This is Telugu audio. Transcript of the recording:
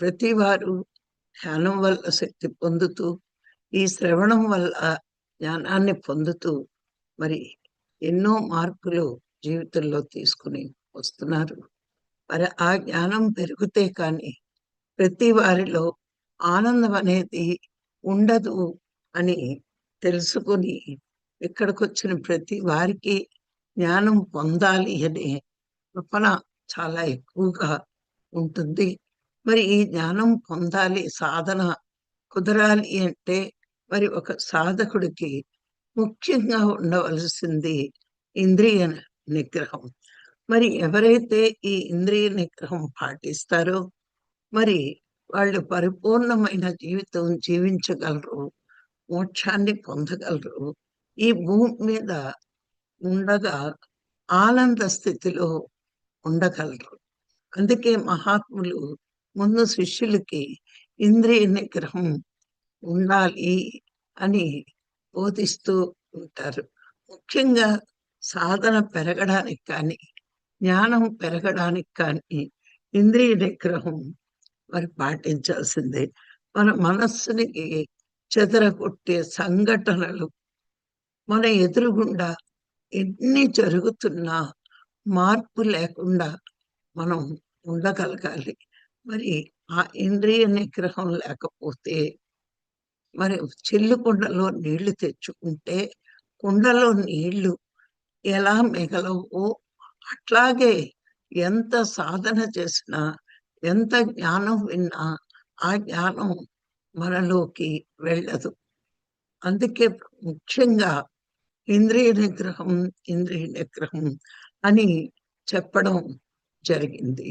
ప్రతి వారు ధ్యానం వల్ల శక్తి పొందుతూ ఈ శ్రవణం వల్ల జ్ఞానాన్ని పొందుతూ మరి ఎన్నో మార్పులు జీవితంలో తీసుకుని వస్తున్నారు. మరి ఆ జ్ఞానం పెరిగితే కానీ ప్రతి వారిలో ఆనందం అనేది ఉండదు అని తెలుసుకుని ఇక్కడికి వచ్చిన ప్రతి వారికి జ్ఞానం పొందాలి అనే తపన చాలా ఎక్కువగా ఉంటుంది. మరి ఈ జ్ఞానం పొందాలి సాధన కుదరాలి అంటే మరి ఒక సాధకుడికి ముఖ్యంగా ఉండవలసింది ఇంద్రియ నిగ్రహం. మరి ఎవరైతే ఈ ఇంద్రియ నిగ్రహం పాటిస్తారో మరి వాళ్ళు పరిపూర్ణమైన జీవితం జీవించగలరు మోక్షాన్ని పొందగలరు. ఈ భూమి మీద ఉండగా ఆనంద స్థితిలో ఉండగలరు. అందుకే మహాత్ములు ముందు శిష్యులకి ఇంద్రియ నిగ్రహం ఉండాలి అని బోధిస్తూ ఉంటారు. ముఖ్యంగా సాధన పెరగడానికి కానీ జ్ఞానం పెరగడానికి కానీ ఇంద్రియ నిగ్రహం మరి పాటించాల్సిందే. మన మనస్సుని చెదరగొట్టే సంఘటనలు మన ఎదురుగుండా ఎన్ని జరుగుతున్నా మార్పు లేకుండా మనం ఉండగలగాలి. మరి ఆ ఇంద్రియ నిగ్రహం లేకపోతే మరి చిల్లు కుండలో నీళ్ళు తెచ్చుకుంటే కుండలో నీళ్ళు ఎలా మిగలవో? అట్లాగే ఎంత సాధన చేసినా ఎంత జ్ఞానం విన్నా ఆ జ్ఞానం మనలోకి వెళ్ళదు. అందుకే ముఖ్యంగా ఇంద్రియ నిగ్రహం ఇంద్రియ నిగ్రహం అని చెప్పడం జరిగింది.